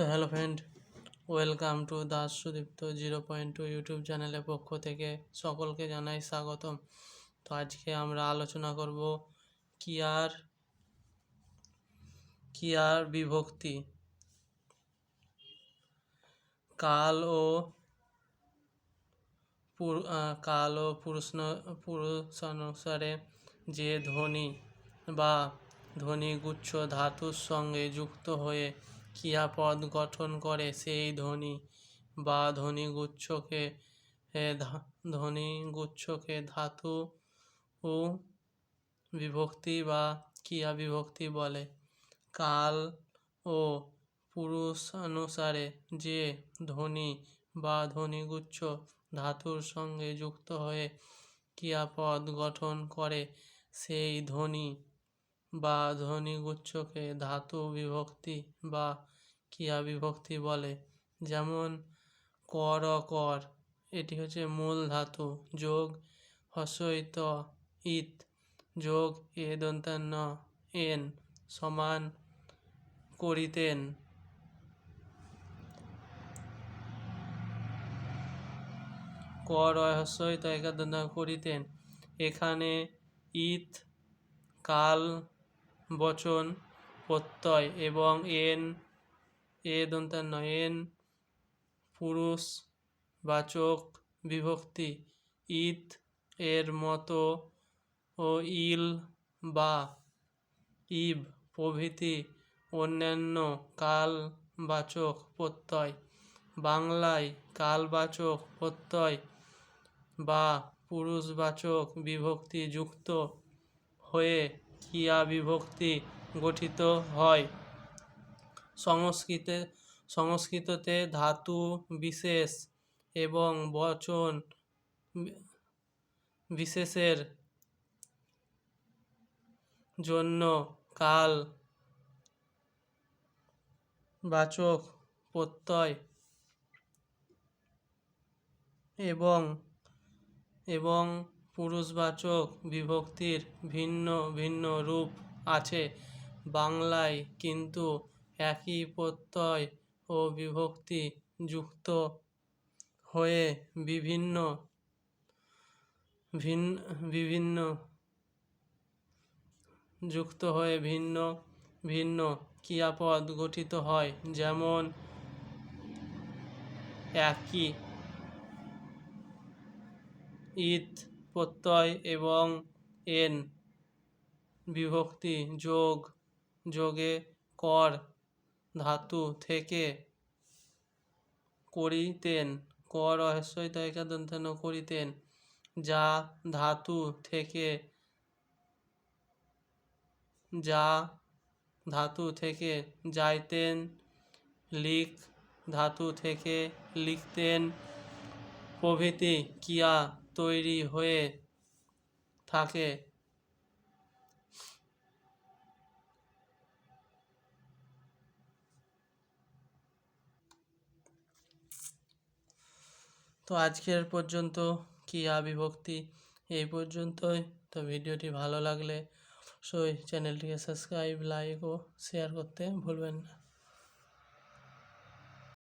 তো hello friend, welcome to Das Sudipta zero point two YouTube চ্যানেলের পক্ষ থেকে সকলকে জানাই স্বাগতম। তো আজকে আমরা আলোচনা করব কিয়ার কিয়ার বিভক্তি? কাল ও কাল ও পুরুষ পুরুষানুসারে যে ধ্বনি বা ধ্বনিগুচ্ছ ধাতুর সঙ্গে যুক্ত হয়ে ক্রিয়াপদ গঠন করে সেই ধ্বনি বা ধ্বনিগুচ্ছকে ধ্বনিগুচ্ছকে ধাতু ও বিভক্তি বা ক্রিয়া বিভক্তি বলে। কাল ও পুরুষ অনুসারে যে ধ্বনি বা ধ্বনিগুচ্ছ ধাতুর সঙ্গে যুক্ত হয়ে ক্রিয়াপদ গঠন করে, সেই ধ্বনি বা ধ্বনিগুচ্ছকে ধাতু বিভক্তি বা ক্রিয়া বিভক্তি বলে। যেমন কর কর এটি হচ্ছে মূল ধাতু। যোগ হসইত ইত, যোগ এ দন্তান্ন এন সমান করিতেন। কর হস্যইত একাদন্ত করিতেন। এখানে ইত, কাল বচন, প্রত্যয় এবং এন, এ দন্তান্ন এন, পুরুষ, বাচক, বিভক্তি, ইত, এর মতো, ও ইল, বা, ইব, প্রভৃতি, অন্যান্য কালবাচক প্রত্যয়, বাংলায় কালবাচক প্রত্যয়, বা পুরুষবাচক বিভক্তি, যুক্ত হয়ে ক্রিয়া বিভক্তি গঠিত হয়। সংস্কৃতে সংস্কৃততে ধাতু বিশেষ এবং বচন বিশেষের জন্য কাল বাচক প্রত্যয় এবং এবং পুরুষবাচক বিভক্তির ভিন্ন ভিন্ন রূপ আছে। বাংলায় কিন্তু একই প্রত্যয় ও বিভক্তি যুক্ত হয়ে বিভিন্ন ভিন্ন বিভিন্ন যুক্ত হয়ে ভিন্ন ভিন্ন ক্রিয়াপদ গঠিত হয়। যেমন একই ইত প্রত্যয় এবং এন বিভক্তি যোগ, যোগে কর ধাতু থেকে করিতেন। কর একাদন্তন করিতেন, যা ধাতু থেকে, যা ধাতু থেকে যাইতেন, লিখ ধাতু থেকে লিখতেন। প্রভৃতি ক্রিয়া তৈরি হয়ে থাকে। তো আজকের পর্যন্ত ক্রিয়া বিভক্তি এই পর্যন্তই। তো ভিডিওটি ভালো লাগলে অবশ্যই চ্যানেলটিকে সাবস্ক্রাইব লাইক ও শেয়ার করতে ভুলবেন না।